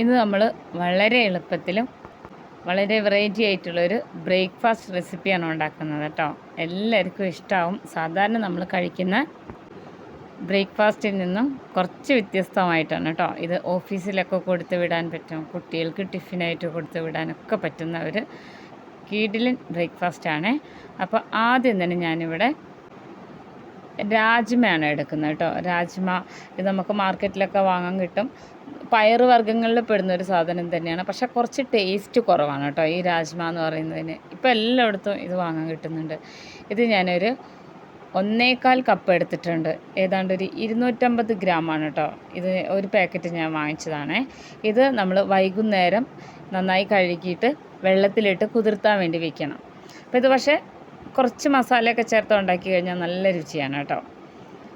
ഇന്ന് നമ്മൾ വളരെ എളുപ്പത്തിലും വളരെ വെറൈറ്റി ആയിട്ടുള്ളൊരു ബ്രേക്ക്ഫാസ്റ്റ് റെസിപ്പിയാണ് ഉണ്ടാക്കുന്നത് കേട്ടോ. എല്ലാവർക്കും ഇഷ്ടമാവും സാധാരണ നമ്മൾ കഴിക്കുന്ന ബ്രേക്ക്ഫാസ്റ്റിൽ നിന്നും കുറച്ച് വ്യത്യസ്തമായിട്ടാണ് കേട്ടോ. ഇത് ഓഫീസിലൊക്കെ കൊടുത്തു വിടാൻ പറ്റും. കുട്ടികൾക്ക് ടിഫിനായിട്ട് കൊടുത്തു വിടാനൊക്കെ പറ്റുന്ന ഒരു കീടിലൻ ബ്രേക്ക്ഫാസ്റ്റാണ് അപ്പോൾ ആദ്യം തന്നെ ഞാനിവിടെ രാജ്മയാണ് എടുക്കുന്നത് കേട്ടോ. രാജ്മ ഇത് നമുക്ക് മാർക്കറ്റിലൊക്കെ വാങ്ങാൻ കിട്ടും. പയറ് വർഗങ്ങളിൽ പെടുന്ന ഒരു സാധനം തന്നെയാണ്. പക്ഷെ കുറച്ച് ടേസ്റ്റ് കുറവാണ് കേട്ടോ. ഈ രാജ്മ എന്ന് പറയുന്നതിന്. ഇപ്പോൾ എല്ലായിടത്തും ഇത് വാങ്ങാൻ കിട്ടുന്നുണ്ട്. ഇത് ഞാനൊരു ഒന്നേകാൽ കപ്പ് എടുത്തിട്ടുണ്ട്. ഏതാണ്ട് ഒരു ഇരുന്നൂറ്റമ്പത് ഗ്രാമാണ് കേട്ടോ. ഇത് ഒരു പാക്കറ്റ് ഞാൻ വാങ്ങിച്ചതാണ്. ഇത് നമ്മൾ വൈകുന്നേരം നന്നായി കഴുകിയിട്ട് വെള്ളത്തിലിട്ട് കുതിർത്താൻ വേണ്ടി വെക്കണം. അപ്പോൾ ഇത് പക്ഷേ കുറച്ച് മസാലയൊക്കെ ചേർത്ത് ഉണ്ടാക്കി കഴിഞ്ഞാൽ നല്ല രുചിയാണ് കേട്ടോ.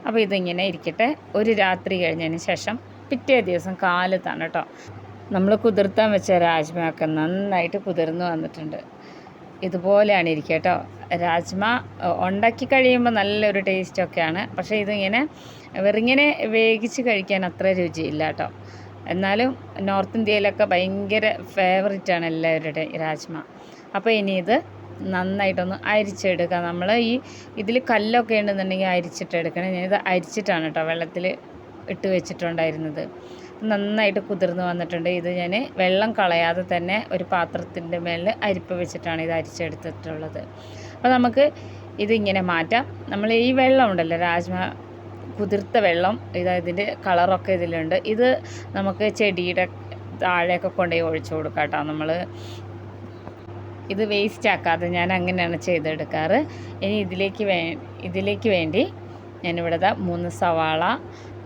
അപ്പോൾ ഇതിങ്ങനെ ഇരിക്കട്ടെ. ഒരു രാത്രി കഴിഞ്ഞതിന് ശേഷം പിറ്റേ ദിവസം കാലത്താണ് കേട്ടോ നമ്മൾ കുതിർത്താൻ വെച്ച രാജ്മയൊക്കെ നന്നായിട്ട് കുതിർന്ന് വന്നിട്ടുണ്ട്. ഇതുപോലെയാണ് ഇരിക്കുക കേട്ടോ രാജ്മ ഉണ്ടാക്കി കഴിയുമ്പോൾ നല്ലൊരു ടേസ്റ്റൊക്കെയാണ് പക്ഷേ ഇതിങ്ങനെ വെറിങ്ങനെ വേവിച്ച് കഴിക്കാൻ അത്ര രുചിയില്ല കേട്ടോ എന്നാലും നോർത്ത് ഇന്ത്യയിലൊക്കെ ഭയങ്കര ആണ് എല്ലാവരുടെയും രാജ്മ. അപ്പോൾ ഇനി ഇത് നന്നായിട്ടൊന്ന് അരിച്ചെടുക്കുക നമ്മൾ ഈ ഇതിൽ കല്ലൊക്കെ ഉണ്ടെന്നുണ്ടെങ്കിൽ അരിച്ചിട്ട് എടുക്കണം ഞാനിത് അരിച്ചിട്ടാണ് കേട്ടോ വെള്ളത്തിൽ ഇട്ട് വെച്ചിട്ടുണ്ടായിരുന്നത്. നന്നായിട്ട് കുതിർന്ന് വന്നിട്ടുണ്ട്. ഇത് ഞാൻ വെള്ളം കളയാതെ തന്നെ ഒരു പാത്രത്തിന്റെ മേളിൽ അരിപ്പ് വെച്ചിട്ടാണ് ഇത് അരിച്ചെടുത്തിട്ടുള്ളത്. അപ്പോൾ നമുക്ക് ഇതിങ്ങനെ മാറ്റാം. നമ്മൾ ഈ വെള്ളം ഉണ്ടല്ലോ രാജ്മ കുതിർത്ത വെള്ളം ഇത് ഇതിന്റെ കളറൊക്കെ ഇതിലുണ്ട്. ഇത് നമുക്ക് ചെടിയുടെ താഴെയൊക്കെ കൊണ്ടുപോയി ഒഴിച്ചു കൊടുക്കാം കേട്ടോ നമ്മൾ ഇത് വേസ്റ്റ് ആക്കാതെ ഞാൻ അങ്ങനെയാണ് ചെയ്തെടുക്കാറ്. ഇനി ഇതിലേക്ക് വേ ഇതിലേക്ക് വേണ്ടി ഞാനിവിടെ മൂന്ന് സവാള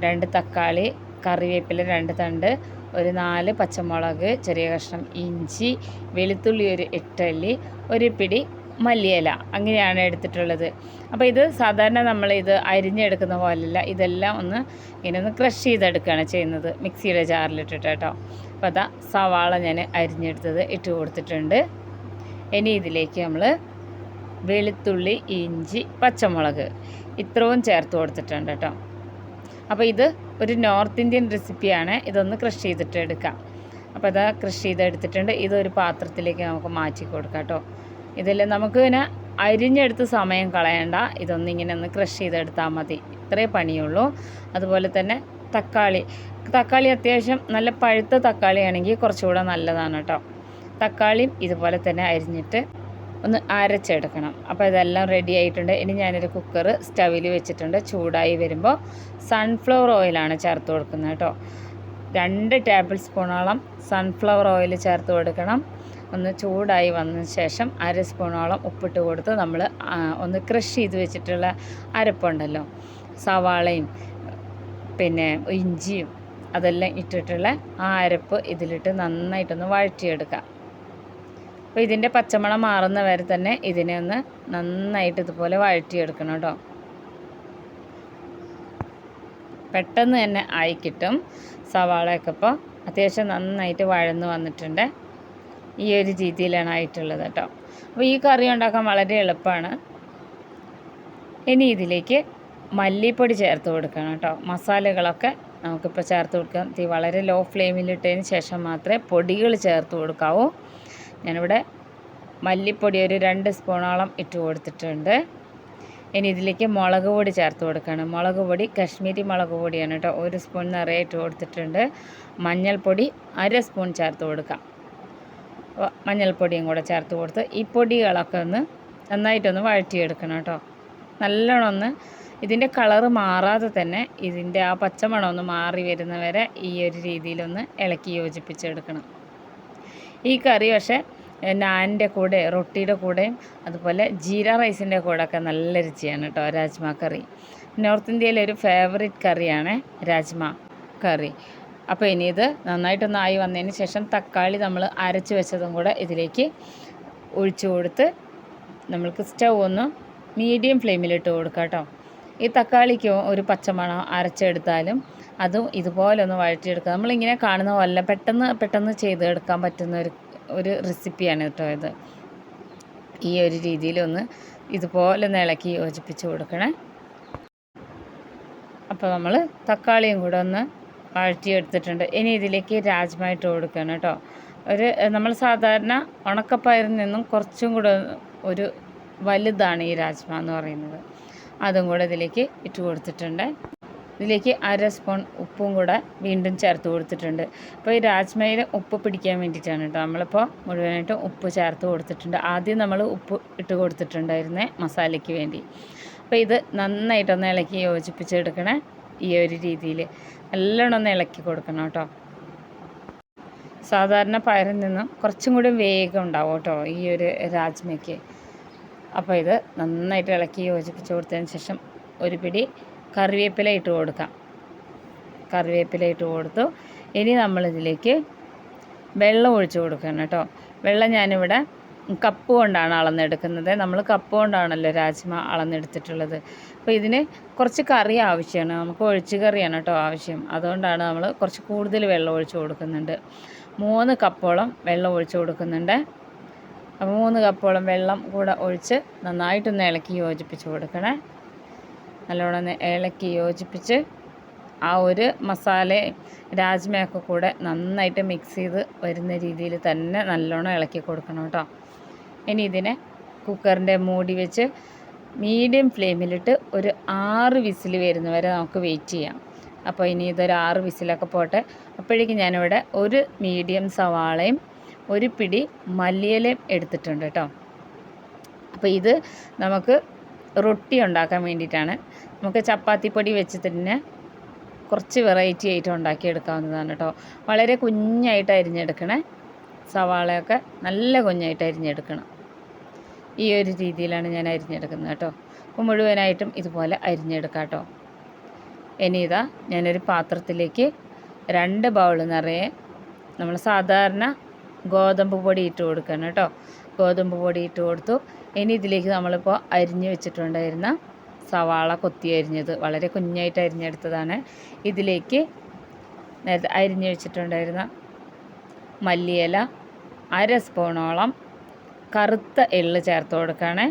രണ്ട് തക്കാളി കറിവേപ്പില രണ്ട് തണ്ട് ഒരു നാല് പച്ചമുളക് ചെറിയ കഷ്ണം ഇഞ്ചി വെളുത്തുള്ളി ഒരു എട്ടല്ലി ഒരു പിടി മല്ലിയില അങ്ങനെയാണ് എടുത്തിട്ടുള്ളത്. അപ്പോൾ ഇത് സാധാരണ നമ്മൾ ഇത് അരിഞ്ഞെടുക്കുന്ന പോലെയല്ല ഇതെല്ലാം ഒന്ന് ഇങ്ങനെ ഒന്ന് ക്രഷ് ചെയ്തെടുക്കുകയാണ് ചെയ്യുന്നത് മിക്സിയുടെ ജാറിലിട്ടിട്ട് കേട്ടോ. അപ്പോൾ അതാ സവാള ഞാൻ അരിഞ്ഞെടുത്തത് ഇട്ട് കൊടുത്തിട്ടുണ്ട്. ഇനി ഇതിലേക്ക് നമ്മൾ വെളുത്തുള്ളി ഇഞ്ചി പച്ചമുളക് ഇത്രയും ചേർത്ത് കൊടുത്തിട്ടുണ്ട് കേട്ടോ. അപ്പോൾ ഇത് ഒരു നോർത്ത് ഇന്ത്യൻ റെസിപ്പിയാണ്. ഇതൊന്ന് ക്രഷ് ചെയ്തിട്ട് എടുക്കാം. അപ്പോൾ അത് ക്രഷ് ചെയ്തെടുത്തിട്ടുണ്ട് ഇതൊരു പാത്രത്തിലേക്ക് നമുക്ക് മാറ്റി കൊടുക്കാം കേട്ടോ. ഇതിൽ നമുക്ക് പിന്നെ അരിഞ്ഞെടുത്ത് സമയം കളയണ്ട. ഇതൊന്ന് ഇങ്ങനെ ഒന്ന് ക്രഷ് ചെയ്തെടുത്താൽ മതി. ഇത്രേ പണിയുള്ളൂ. അതുപോലെ തന്നെ തക്കാളി. തക്കാളി അത്യാവശ്യം നല്ല പഴുത്ത തക്കാളിയാണെങ്കിൽ കുറച്ചുകൂടെ നല്ലതാണ് കേട്ടോ. തക്കാളിയും ഇതുപോലെ തന്നെ അരിഞ്ഞിട്ട് ഒന്ന് അരച്ചെടുക്കണം. അപ്പോൾ ഇതെല്ലാം റെഡി ആയിട്ടുണ്ട്. ഇനി ഞാനൊരു കുക്കർ സ്റ്റവിൽ വെച്ചിട്ടുണ്ട്. ചൂടായി വരുമ്പോൾ സൺഫ്ലവർ ഓയിലാണ് ചേർത്ത് കൊടുക്കുന്നത് കേട്ടോ. രണ്ട് ടേബിൾ സ്പൂണോളം സൺഫ്ലവർ ഓയിൽ ചേർത്ത് കൊടുക്കണം. ഒന്ന് ചൂടായി വന്ന ശേഷം അര സ്പൂണോളം ഉപ്പിട്ട് കൊടുത്ത് നമ്മൾ ഒന്ന് ക്രഷ് ചെയ്ത് വെച്ചിട്ടുള്ള അരപ്പുണ്ടല്ലോ. സവാളയും പിന്നെ ഇഞ്ചിയും അതെല്ലാം ഇട്ടിട്ടുള്ള ആ അരപ്പ് ഇതിലിട്ട് നന്നായിട്ടൊന്ന് വഴറ്റിയെടുക്കാം. അപ്പോൾ ഇതിന്റെ പച്ചമണം മാറുന്ന വരെ തന്നെ ഇതിനെ ഒന്ന് നന്നായിട്ട് ഇതുപോലെ വഴറ്റിയെടുക്കണം കേട്ടോ. പെട്ടെന്ന് തന്നെ ആയി കിട്ടും സവാളയൊക്കെ ഇപ്പോൾ അത്യാവശ്യം നന്നായിട്ട് വഴന്ന് വന്നിട്ടുണ്ട്. ഈ ഒരു രീതിയിലാണ് ആയിട്ടുള്ളത് കേട്ടോ. അപ്പോൾ ഈ കറി ഉണ്ടാക്കാൻ വളരെ എളുപ്പമാണ്. ഇനി ഇതിലേക്ക് മല്ലിപ്പൊടി ചേർത്ത് കൊടുക്കണം കേട്ടോ. മസാലകളൊക്കെ നമുക്കിപ്പോൾ ചേർത്ത് കൊടുക്കാം. തീ വളരെ ലോ ഫ്ലെയിമിലിട്ടതിന് ശേഷം മാത്രമേ പൊടികൾ ചേർത്ത് കൊടുക്കാവൂ. ഞാനിവിടെ മല്ലിപ്പൊടി ഒരു രണ്ട് സ്പൂണോളം ഇട്ട് കൊടുത്തിട്ടുണ്ട്. ഇനി ഇതിലേക്ക് മുളക് പൊടി ചേർത്ത് കൊടുക്കണം. മുളക് പൊടി കശ്മീരി മുളക് പൊടിയാണ് കേട്ടോ. ഒരു സ്പൂൺ നിറയെ ഇട്ട് കൊടുത്തിട്ടുണ്ട്. മഞ്ഞൾപ്പൊടി അര സ്പൂൺ ചേർത്ത് കൊടുക്കാം. മഞ്ഞൾപ്പൊടിയും കൂടെ ചേർത്ത് കൊടുത്ത് ഈ പൊടികളൊക്കെ ഒന്ന് നന്നായിട്ടൊന്ന് വഴറ്റിയെടുക്കണം കേട്ടോ. നല്ലോണം ഒന്ന് ഇതിന്റെ കളറ് മാറാതെ തന്നെ ഇതിന്റെ ആ പച്ചമണം ഒന്ന് മാറി വരുന്നവരെ ഈ ഒരു രീതിയിലൊന്ന് ഇളക്കി യോജിപ്പിച്ചെടുക്കണം. ഈ കറി പക്ഷേ നാനിന്റെ കൂടെ റൊട്ടിയുടെ കൂടെയും അതുപോലെ ജീര റൈസിന്റെ കൂടെ ഒക്കെ നല്ല രുചിയാണ് കേട്ടോ രാജ്മ കറി. നോർത്ത് ഇന്ത്യയിലെ ഒരു ഫേവറേറ്റ് കറിയാണ് രാജ്മ കറി. അപ്പോൾ ഇനി ഇത് നന്നായിട്ടൊന്ന് ആയി വന്നതിന് ശേഷം തക്കാളി നമ്മൾ അരച്ച് വെച്ചതും കൂടെ ഇതിലേക്ക് ഒഴിച്ചു കൊടുത്ത് നമ്മൾക്ക് സ്റ്റൗ ഒന്ന് മീഡിയം ഫ്ലെയിമിലിട്ട് കൊടുക്കാം കേട്ടോ ഈ തക്കാളിക്ക് ഒരു പച്ചമണം അരച്ചെടുത്താലും അതും ഇതുപോലെ ഒന്ന് വഴറ്റിയെടുക്കുക നമ്മളിങ്ങനെ കാണുന്ന പോലെ പെട്ടെന്ന് പെട്ടെന്ന് ചെയ്തെടുക്കാൻ പറ്റുന്ന ഒരു ഒരു റെസിപ്പിയാണ് കേട്ടോ ഇത്. ഈ ഒരു രീതിയിലൊന്ന് ഇതുപോലെ ഒന്ന് ഇളക്കി യോജിപ്പിച്ച് കൊടുക്കണേ. അപ്പോൾ നമ്മൾ തക്കാളിയും കൂടെ ഒന്ന് വഴറ്റിയെടുത്തിട്ടുണ്ട് ഇനി ഇതിലേക്ക് രാജ്മ ഇട്ട് കൊടുക്കണം കേട്ടോ. ഒരു നമ്മൾ സാധാരണ ഉണക്കപ്പയറിൽ നിന്നും കുറച്ചും കൂടെ ഒരു വലുതാണ് ഈ രാജ്മ എന്ന് പറയുന്നത്. അതും കൂടെ ഇതിലേക്ക് ഇട്ട് കൊടുത്തിട്ടുണ്ട്. ഇതിലേക്ക് അര സ്പൂൺ ഉപ്പും കൂടെ വീണ്ടും ചേർത്ത് കൊടുത്തിട്ടുണ്ട്. അപ്പോൾ ഈ രാജ്മയിൽ ഉപ്പ് പിടിക്കാൻ വേണ്ടിയിട്ടാണ് കേട്ടോ. നമ്മളിപ്പോൾ മുഴുവനായിട്ടും ഉപ്പ് ചേർത്ത് കൊടുത്തിട്ടുണ്ട്. ആദ്യം നമ്മൾ ഉപ്പ് ഇട്ട് കൊടുത്തിട്ടുണ്ടായിരുന്നേ മസാലയ്ക്ക് വേണ്ടി. അപ്പോൾ ഇത് നന്നായിട്ടൊന്ന് ഇളക്കി യോജിപ്പിച്ചെടുക്കണേ ഈ ഒരു രീതിയിൽ. നല്ലോണം ഒന്ന് ഇളക്കി കൊടുക്കണം കേട്ടോ. സാധാരണ പയറിൽ നിന്നും കുറച്ചും കൂടി വേഗം ഉണ്ടാവും കേട്ടോ ഈ ഒരു രാജ്മയ്ക്ക്. അപ്പോൾ ഇത് നന്നായിട്ട് ഇളക്കി യോജിപ്പിച്ച് കൊടുത്തതിന് ശേഷം ഒരു പിടി കറിവേപ്പില ഇട്ട് കൊടുക്കാം. കറിവേപ്പില ഇട്ട് കൊടുത്തു. ഇനി നമ്മളിതിലേക്ക് വെള്ളം ഒഴിച്ച് കൊടുക്കണം കേട്ടോ. വെള്ളം ഞാനിവിടെ കപ്പ് കൊണ്ടാണ് അളന്നെടുക്കുന്നത്. നമ്മൾ കപ്പ് കൊണ്ടാണല്ലോ രാജ്മ അളന്നെടുത്തിട്ടുള്ളത്. അപ്പോൾ ഇതിന് കുറച്ച് കറി ആവശ്യമാണ്. നമുക്ക് ഒഴിച്ച് കറിയാണ് കേട്ടോ ആവശ്യം. അതുകൊണ്ടാണ് നമ്മൾ കുറച്ച് കൂടുതൽ വെള്ളം ഒഴിച്ച് കൊടുക്കുന്നുണ്ട്. മൂന്ന് കപ്പോളം വെള്ളം ഒഴിച്ച് കൊടുക്കുന്നുണ്ട്. അപ്പോൾ മൂന്ന് കപ്പോളം വെള്ളം കൂടെ ഒഴിച്ച് നന്നായിട്ടൊന്ന് ഇളക്കി യോജിപ്പിച്ച് കൊടുക്കണേ. നല്ലോണം ഇളക്കി യോജിപ്പിച്ച് ആ ഒരു മസാല രാജ്മയൊക്കെ കൂടെ നന്നായിട്ട് മിക്സ് ചെയ്ത് വരുന്ന രീതിയിൽ തന്നെ നല്ലോണം ഇളക്കി കൊടുക്കണം കേട്ടോ. ഇനി ഇതിനെ കുക്കറിന്റെ മൂടി വെച്ച് മീഡിയം ഫ്ലെയിമിലിട്ട് ഒരു ആറ് വിസിൽ വരുന്നവരെ നമുക്ക് വെയിറ്റ് ചെയ്യാം. അപ്പോൾ ഇനി ഇതൊരു ആറ് വിസിലൊക്കെ പോട്ടെ. അപ്പോഴേക്കും ഞാനിവിടെ ഒരു മീഡിയം സവാളയും ഒരു പിടി മല്ലിയിലയും എടുത്തിട്ടുണ്ട് കേട്ടോ. അപ്പോൾ ഇത് നമുക്ക് റൊട്ടി ഉണ്ടാക്കാൻ വേണ്ടിയിട്ടാണ്. നമുക്ക് ചപ്പാത്തിപ്പൊടി വെച്ച് തന്നെ കുറച്ച് വെറൈറ്റി ആയിട്ട് ഉണ്ടാക്കിയെടുക്കാവുന്നതാണ് കേട്ടോ. വളരെ കുഞ്ഞായിട്ട് അരിഞ്ഞെടുക്കണേ. സവാളയൊക്കെ നല്ല കുഞ്ഞായിട്ട് അരിഞ്ഞെടുക്കണം. ഈ ഒരു രീതിയിലാണ് ഞാൻ അരിഞ്ഞെടുക്കുന്നത് കേട്ടോ. അപ്പോൾ മുഴുവനായിട്ടും ഇതുപോലെ അരിഞ്ഞെടുക്കാം കേട്ടോ. ഇനി ഇതാ ഞാനൊരു പാത്രത്തിലേക്ക് രണ്ട് ബൗൾ നിറയെ നമ്മൾ സാധാരണ ഗോതമ്പ് പൊടി ഇട്ട് കൊടുക്കണം കേട്ടോ. ഗോതമ്പ് പൊടി ഇട്ട് കൊടുത്തു. ഇനി ഇതിലേക്ക് നമ്മളിപ്പോൾ അരിഞ്ഞ് വെച്ചിട്ടുണ്ടായിരുന്ന സവാള കൊത്തി അരിഞ്ഞത്. വളരെ കുഞ്ഞായിട്ട് അരിഞ്ഞെടുത്തതാണ്. ഇതിലേക്ക് നേരത്തെ അരിഞ്ഞ് വെച്ചിട്ടുണ്ടായിരുന്ന മല്ലിയില അര സ്പൂണോളം കറുത്ത എള്ള് ചേർത്ത് കൊടുക്കുകയാണേ.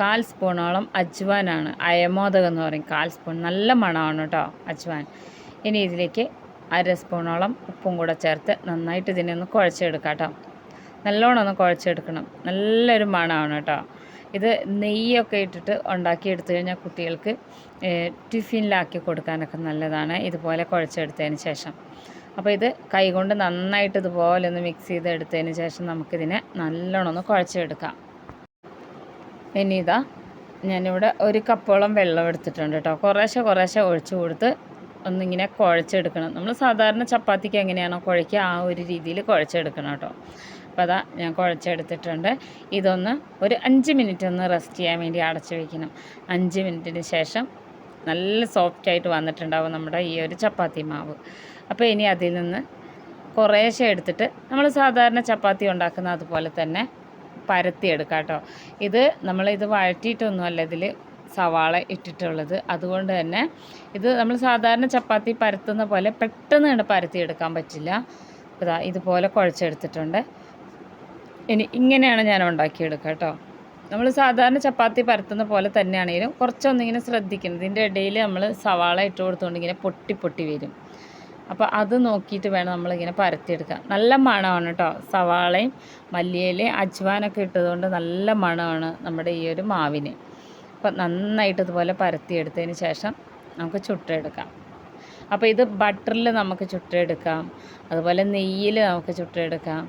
കാൽ സ്പൂണോളം അജ്വാനാണ്. അയമോദകം എന്ന് പറയും. കാൽ സ്പൂൺ. നല്ല മണമാണ് കേട്ടോ അജ്വാൻ. ഇനി ഇതിലേക്ക് അര സ്പൂണോളം ഉപ്പും കൂടെ ചേർത്ത് നന്നായിട്ട് ഇതിനെ ഒന്ന് കുഴച്ചെടുക്കാം കേട്ടോ. നല്ലോണം ഒന്ന് കുഴച്ചെടുക്കണം. നല്ലൊരു മണമാണ് കേട്ടോ. ഇത് നെയ്യൊക്കെ ഇട്ടിട്ട് ഉണ്ടാക്കിയെടുത്തു കഴിഞ്ഞാൽ കുട്ടികൾക്ക് ടിഫിനിലാക്കി കൊടുക്കാനൊക്കെ നല്ലതാണ്. ഇതുപോലെ കുഴച്ചെടുത്തതിന് ശേഷം. അപ്പോൾ ഇത് കൈകൊണ്ട് നന്നായിട്ട് ഇതുപോലെ ഒന്ന് മിക്സ് ചെയ്ത് എടുത്തതിന് ശേഷം നമുക്കിതിനെ നല്ലോണം ഒന്ന് കുഴച്ചെടുക്കാം. ഇനി ഇതാ ഞാനിവിടെ ഒരു കപ്പോളം വെള്ളം എടുത്തിട്ടുണ്ട് കേട്ടോ. കുറേശ്ശെ കുറേശ്ശെ ഒഴിച്ചു കൊടുത്ത് ഒന്നിങ്ങനെ കുഴച്ചെടുക്കണം. നമ്മൾ സാധാരണ ചപ്പാത്തിക്ക് എങ്ങനെയാണോ കുഴയ്ക്കുക ആ ഒരു രീതിയിൽ കുഴച്ചെടുക്കണം കേട്ടോ. അപ്പോൾ അതാ ഞാൻ കുഴച്ചെടുത്തിട്ടുണ്ട്. ഇതൊന്ന് ഒരു അഞ്ച് മിനിറ്റ് ഒന്ന് റെസ്റ്റ് ചെയ്യാൻ വേണ്ടി അടച്ചു വയ്ക്കണം അഞ്ച് മിനിറ്റിന് ശേഷം നല്ല സോഫ്റ്റ് ആയിട്ട് വന്നിട്ടുണ്ടാവും നമ്മുടെ ഈ ഒരു ചപ്പാത്തി മാവ്. അപ്പോൾ ഇനി അതിൽ നിന്ന് കുറേശ്ശെ എടുത്തിട്ട് നമ്മൾ സാധാരണ ചപ്പാത്തി ഉണ്ടാക്കുന്ന അതുപോലെ തന്നെ പരത്തിയെടുക്കുക കേട്ടോ. ഇത് നമ്മളിത് വഴറ്റിയിട്ടൊന്നുമല്ല ഇതിൽ സവാള ഇട്ടിട്ടുള്ളത്. അതുകൊണ്ട് തന്നെ ഇത് നമ്മൾ സാധാരണ ചപ്പാത്തി പരത്തുന്ന പോലെ പെട്ടെന്ന് പരത്തി എടുക്കാൻ പറ്റില്ല. ഇതാ ഇതുപോലെ കുഴച്ചെടുത്തിട്ടുണ്ട്. ഇനി ഇങ്ങനെയാണ് ഞാൻ ഉണ്ടാക്കിയെടുക്കുക കേട്ടോ. നമ്മൾ സാധാരണ ചപ്പാത്തി പരത്തുന്ന പോലെ തന്നെയാണെങ്കിലും കുറച്ചൊന്നിങ്ങനെ ശ്രദ്ധിക്കണം. ഇതിന്റെ ഇടയിൽ നമ്മൾ സവാള ഇട്ട് കൊടുത്തുകൊണ്ട് ഇങ്ങനെ പൊട്ടി പൊട്ടി വരും. അപ്പോൾ അത് നോക്കിയിട്ട് വേണം നമ്മളിങ്ങനെ പരത്തിയെടുക്കാൻ. നല്ല മണമാണ് കേട്ടോ. സവാളയും മല്ലിയിലയും അജ്വാനൊക്കെ ഇട്ടതുകൊണ്ട് നല്ല മണമാണ് നമ്മുടെ ഈ ഒരു മാവിന്. അപ്പം നന്നായിട്ട് ഇതുപോലെ പരത്തിയെടുത്തതിന് ശേഷം നമുക്ക് ചുട്ടെടുക്കാം. അപ്പോൾ ഇത് ബട്ടറിൽ നമുക്ക് ചുട്ടെടുക്കാം. അതുപോലെ നെയ്യിൽ നമുക്ക് ചുട്ടെടുക്കാം.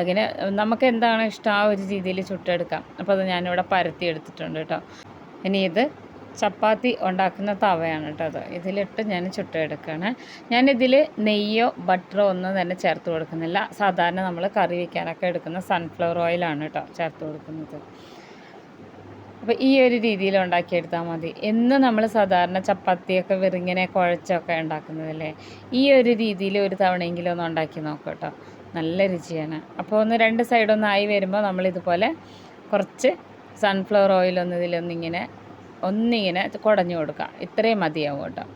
അങ്ങനെ നമുക്ക് എന്താണ് ഇഷ്ടം? ആ ഒരു രീതിയിൽ ചുട്ടെടുക്കാം. അപ്പോൾ അത് ഞാനിവിടെ പരത്തി എടുത്തിട്ടുണ്ട് കേട്ടോ. ഇനി ഇത് ചപ്പാത്തി ഉണ്ടാക്കുന്ന തവയാണ് കേട്ടോ അത്. ഇതിലിട്ട് ഞാൻ ചുട്ടെടുക്കുകയാണ്. ഞാനിതിൽ നെയ്യോ ബട്ടറോ ഒന്നും തന്നെ ചേർത്ത് കൊടുക്കുന്നില്ല. സാധാരണ നമ്മൾ കറി വയ്ക്കാനൊക്കെ എടുക്കുന്ന സൺഫ്ലവർ ഓയിലാണ് കേട്ടോ ചേർത്ത് കൊടുക്കുന്നത്. അപ്പോൾ ഈ ഒരു രീതിയിൽ ഉണ്ടാക്കിയെടുത്താൽ മതി. എന്ന് നമ്മൾ സാധാരണ ചപ്പാത്തിയൊക്കെ വെറുങ്ങനെ കുഴച്ചൊക്കെ ഉണ്ടാക്കുന്നതല്ലേ ഈ ഒരു രീതിയിൽ ഒരു തവണയെങ്കിലും ഒന്ന് ഉണ്ടാക്കി നോക്കാം കേട്ടോ നല്ല രുചിയാണ്. അപ്പോൾ ഒന്ന് രണ്ട് സൈഡൊന്ന് ആയി വരുമ്പോൾ നമ്മളിതുപോലെ കുറച്ച് സൺഫ്ലവർ ഓയിൽ ഒന്ന് ഇതിലൊന്നിങ്ങനെ ഒന്നിങ്ങനെ കുടഞ്ഞു കൊടുക്കുക ഇത്രയും മതിയാവും കേട്ടോ.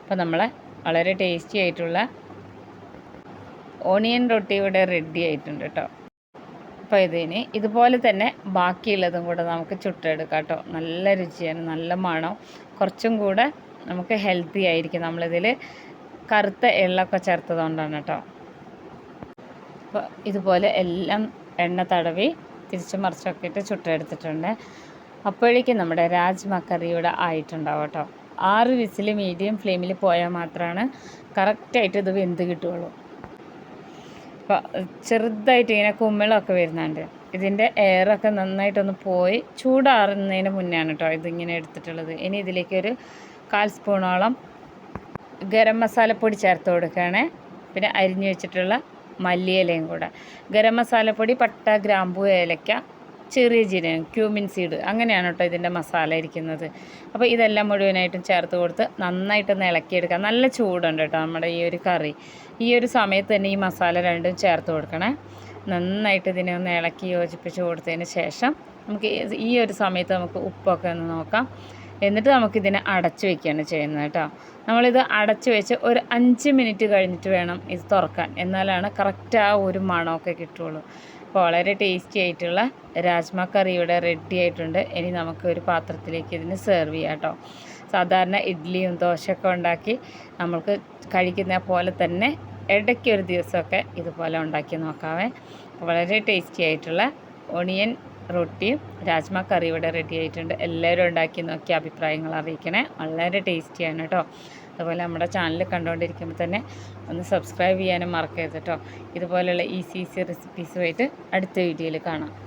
അപ്പോൾ നമ്മളെ വളരെ ടേസ്റ്റി ആയിട്ടുള്ള ഓണിയൻ റൊട്ടി ഇവിടെ റെഡി ആയിട്ടുണ്ട് കേട്ടോ. അപ്പോൾ ഇതിന് ഇതുപോലെ തന്നെ ബാക്കിയുള്ളതും കൂടെ നമുക്ക് ചുട്ടെടുക്കാം കേട്ടോ. നല്ല രുചിയാണ് നല്ല മണം. കുറച്ചും കൂടെ നമുക്ക് ഹെൽത്തി ആയിരിക്കും. നമ്മളിതിൽ കറുത്ത എള്ളൊക്കെ ചേർത്തതുകൊണ്ടാണ് കേട്ടോ. അപ്പോൾ ഇതുപോലെ എല്ലാം എണ്ണ തടവി തിരിച്ച് മറിച്ചൊക്കെ ഇട്ട് ചുട്ടെടുത്തിട്ടുണ്ട്. അപ്പോഴേക്കും നമ്മുടെ രാജ്മ കറി ഇവിടെ ആയിട്ടുണ്ടാവും കേട്ടോ. ആറ് വിസിൽ മീഡിയം ഫ്ലെയിമിൽ പോയാൽ മാത്രമാണ് കറക്റ്റായിട്ട് ഇത് വെന്ത് അപ്പോൾ ചെറുതായിട്ട് ഇങ്ങനെ കുമ്മിളൊക്കെ വരുന്നുണ്ട്. ഇതിന്റെ എയറൊക്കെ നന്നായിട്ടൊന്ന് പോയി ചൂടാറുന്നതിന് മുന്നെയാണ് കേട്ടോ ഇതിങ്ങനെ എടുത്തിട്ടുള്ളത്. ഇനി ഇതിലേക്ക് ഒരു കാൽ സ്പൂണോളം ഗരം മസാലപ്പൊടി ചേർത്ത് കൊടുക്കുകയാണ്. പിന്നെ അരിഞ്ഞു വെച്ചിട്ടുള്ള മല്ലിയിലയും കൂടെ. ഗരം മസാലപ്പൊടി പട്ട ഗ്രാമ്പൂ ഏലക്ക ചെറിയ ജീരകം ക്യൂമിൻ സീഡ് അങ്ങനെയാണ് കേട്ടോ ഇതിന്റെ മസാല ഇരിക്കുന്നത്. അപ്പോൾ ഇതെല്ലാം മുഴുവനായിട്ടും ചേർത്ത് കൊടുത്ത് നന്നായിട്ടൊന്ന് ഇളക്കിയെടുക്കുക നല്ല ചൂടുണ്ട് കേട്ടോ നമ്മുടെ ഈ ഒരു കറി. ഈ ഒരു സമയത്ത് തന്നെ ഈ മസാല രണ്ടും ചേർത്ത് കൊടുക്കണേ. നന്നായിട്ട് ഇതിനെ ഒന്ന് ഇളക്കി യോജിപ്പിച്ച് കൊടുത്തതിന് ശേഷം നമുക്ക് ഈ- ഒരു സമയത്ത് നമുക്ക് ഉപ്പൊക്കെ ഒന്ന് നോക്കാം. എന്നിട്ട് നമുക്കിതിനെ അടച്ചു വെക്കുകയാണ് ചെയ്യുന്നത് കേട്ടോ. നമ്മളിത് അടച്ചു വെച്ച് ഒരു അഞ്ച് മിനിറ്റ് കഴിഞ്ഞിട്ട് വേണം ഇത് തുറക്കാൻ. എന്നാലാണ് കറക്റ്റ് ആ ഒരു മണമൊക്കെ കിട്ടുള്ളൂ അപ്പോൾ വളരെ ടേസ്റ്റി ആയിട്ടുള്ള രാജ്മ കറി ഇവിടെ റെഡി ആയിട്ടുണ്ട്. ഇനി നമുക്ക് ഒരു പാത്രത്തിലേക്ക് ഇതിന് സെർവ് ചെയ്യാം കേട്ടോ സാധാരണ ഇഡ്ഡലിയും ദോശയൊക്കെ ഉണ്ടാക്കി നമ്മൾക്ക് കഴിക്കുന്ന പോലെ തന്നെ ഇടയ്ക്ക് ഒരു ദിവസമൊക്കെ ഇതുപോലെ ഉണ്ടാക്കി നോക്കാവേ. വളരെ ടേസ്റ്റി ആയിട്ടുള്ള ഒണിയൻ റൊട്ടിയും രാജ്മ കറി ഇവിടെ റെഡി ആയിട്ടുണ്ട്. എല്ലാവരും ഉണ്ടാക്കി നോക്കി അഭിപ്രായങ്ങൾ അറിയിക്കണേ. വളരെ ടേസ്റ്റിയാണ് കേട്ടോ. അതുപോലെ നമ്മുടെ ചാനൽ കണ്ടുകൊണ്ടിരിക്കുമ്പോൾ തന്നെ ഒന്ന് സബ്സ്ക്രൈബ് ചെയ്യാനും മറക്കരുത് കേട്ടോ. ഇതുപോലെയുള്ള ഈസി ഈസി റെസിപ്പീസുമായിട്ട് അടുത്ത വീഡിയോയിൽ കാണാം.